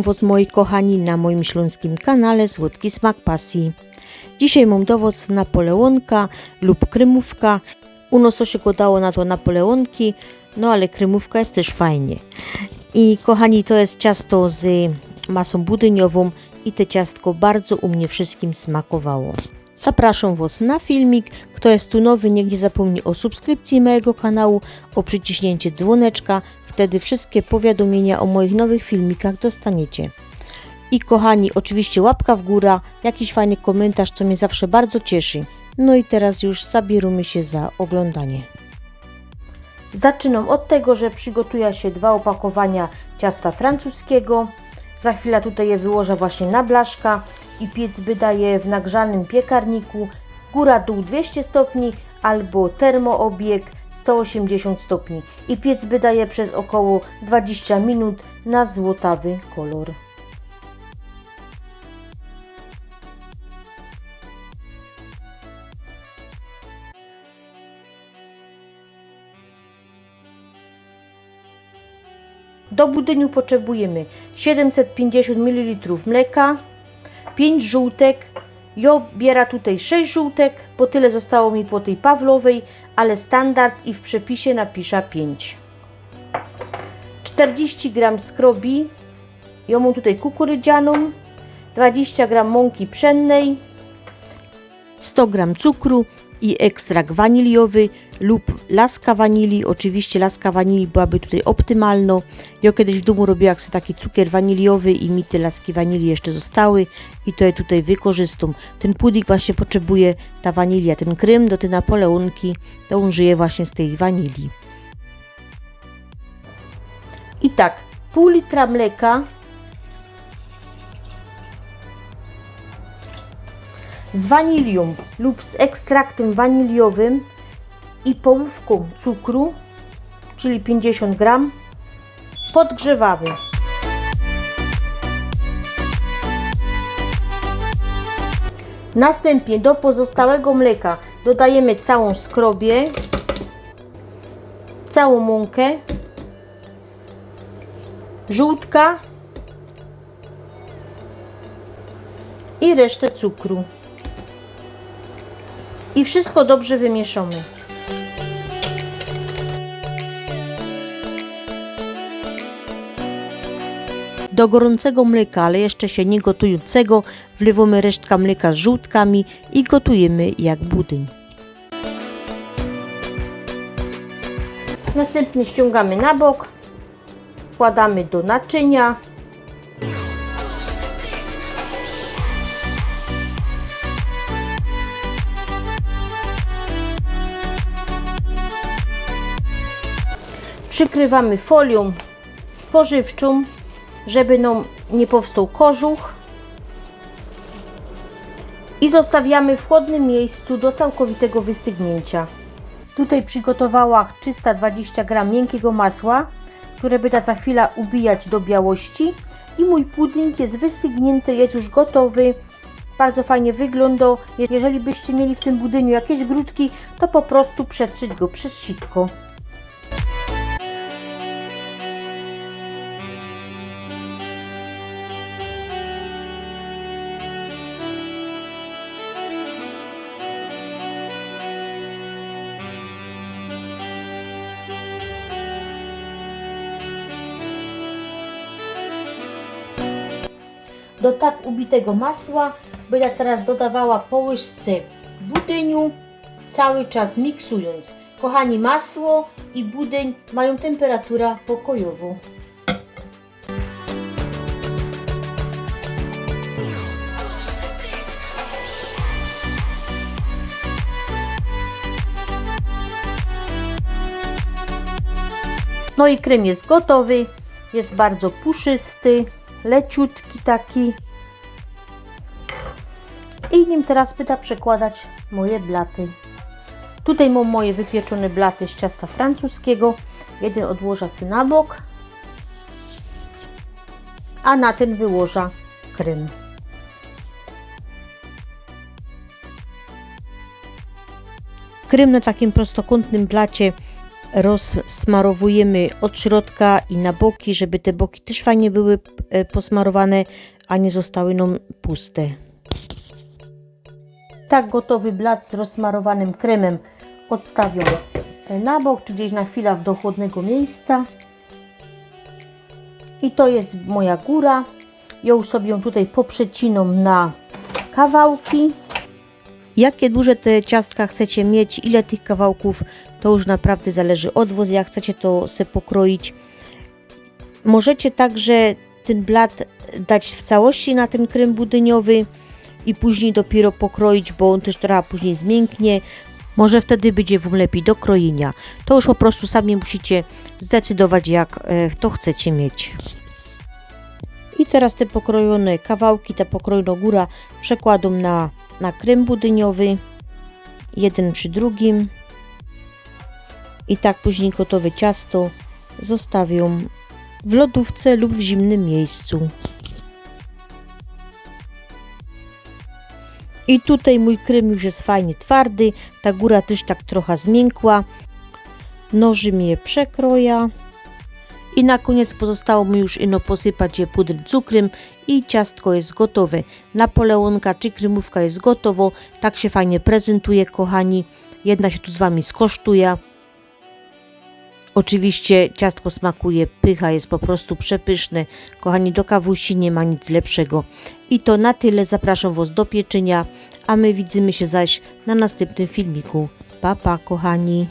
Witam Was moi kochani na moim śląskim kanale Słodki Smak Pasji. Dzisiaj mam do Was napoleonka lub krymówka. U nas to się godało na to napoleonki, no ale krymówka jest też fajnie. I kochani, to jest ciasto z masą budyniową i te ciastko bardzo u mnie wszystkim smakowało. Zapraszam Was na filmik. Kto jest tu nowy, niech nie zapomni o subskrypcji mojego kanału, o przyciśnięcie dzwoneczka. Wtedy wszystkie powiadomienia o moich nowych filmikach dostaniecie. I kochani, oczywiście łapka w górę, jakiś fajny komentarz, co mnie zawsze bardzo cieszy. No i teraz już zabieramy się za oglądanie. Zaczynam od tego, że przygotuję się dwa opakowania ciasta francuskiego. Za chwilę tutaj je wyłożę właśnie na blaszka i piec wydaje w nagrzanym piekarniku góra-dół 200 stopni albo termoobieg 180 stopni i piec wydaje przez około 20 minut na złotawy kolor. Do budyniu potrzebujemy 750 ml mleka, 5 żółtek. Ja biera tutaj 6 żółtek, bo tyle zostało mi po tej pawlowej, ale standard i w przepisie napiszę 5. 40 g skrobi, ja mam tutaj kukurydzianą, 20 g mąki pszennej, 100 g cukru i ekstrakt waniliowy lub laska wanilii. Oczywiście laska wanilii byłaby tutaj optymalna. Ja kiedyś w domu robiłam sobie taki cukier waniliowy i mi te laski wanilii jeszcze zostały i to je tutaj wykorzystam. Ten pudik właśnie potrzebuje ta wanilia, ten krem do tej napoleonki, to on żyje właśnie z tej wanilii. I tak, pół litra mleka z wanilią lub z ekstraktem waniliowym i połówką cukru, czyli 50 gram, podgrzewamy. Następnie do pozostałego mleka dodajemy całą skrobię, całą mąkę, żółtka i resztę cukru i wszystko dobrze wymieszamy. Do gorącego mleka, ale jeszcze się nie gotującego, wlewamy resztkę mleka z żółtkami i gotujemy jak budyń. Następnie ściągamy na bok, wkładamy do naczynia. Przykrywamy folią spożywczą, żeby nam nie powstał kożuch. I zostawiamy w chłodnym miejscu do całkowitego wystygnięcia. Tutaj przygotowałam 320 g miękkiego masła, które będę za chwilę ubijać do białości. I mój pudding jest wystygnięty, jest już gotowy. Bardzo fajnie wygląda. Jeżeli byście mieli w tym budyniu jakieś grudki, to po prostu przetrzeć go przez sitko. Do tak ubitego masła będę teraz dodawała po łyżce budyniu, cały czas miksując. Kochani, masło i budyń mają temperaturę pokojową. No i krem jest gotowy, jest bardzo puszysty leciutki taki. I nim teraz pyta przekładać moje blaty. Tutaj mam moje wypieczone blaty z ciasta francuskiego. Jeden odłożę sobie na bok, a na ten wyłożę krem. Krem na takim prostokątnym blacie rozsmarowujemy od środka i na boki, żeby te boki też fajnie były e, posmarowane, a nie zostały nam puste. Tak gotowy blat z rozsmarowanym kremem odstawiam e, na bok, czy gdzieś na chwilę do chłodnego miejsca. I to jest moja góra. Już sobie ją tutaj poprzecinam na kawałki. Jakie duże te ciastka chcecie mieć, ile tych kawałków, to już naprawdę zależy od Was, jak chcecie to se pokroić. Możecie także ten blat dać w całości na ten krem budyniowy i później dopiero pokroić, bo on też trochę później zmięknie. Może wtedy będzie Wam lepiej do krojenia. To już po prostu sami musicie zdecydować, jak e, to chcecie mieć. I teraz te pokrojone kawałki, ta pokrojona góra przekładam na, na krem budyniowy, jeden przy drugim. I tak później gotowe ciasto zostawiam w lodówce lub w zimnym miejscu. I tutaj mój krem już jest fajnie twardy, ta góra też tak trochę zmiękła. Nożem je przekroja. I na koniec pozostało mi już ino posypać je pudrem cukrem i ciastko jest gotowe. Napoleonka czy krymówka jest gotowo. Tak się fajnie prezentuje, kochani. Jedna się tu z Wami skosztuje. Oczywiście ciastko smakuje, pycha jest po prostu przepyszne. Kochani, do kawusi nie ma nic lepszego. I to na tyle. Zapraszam Was do pieczenia, a my widzimy się zaś na następnym filmiku. Pa, pa, kochani.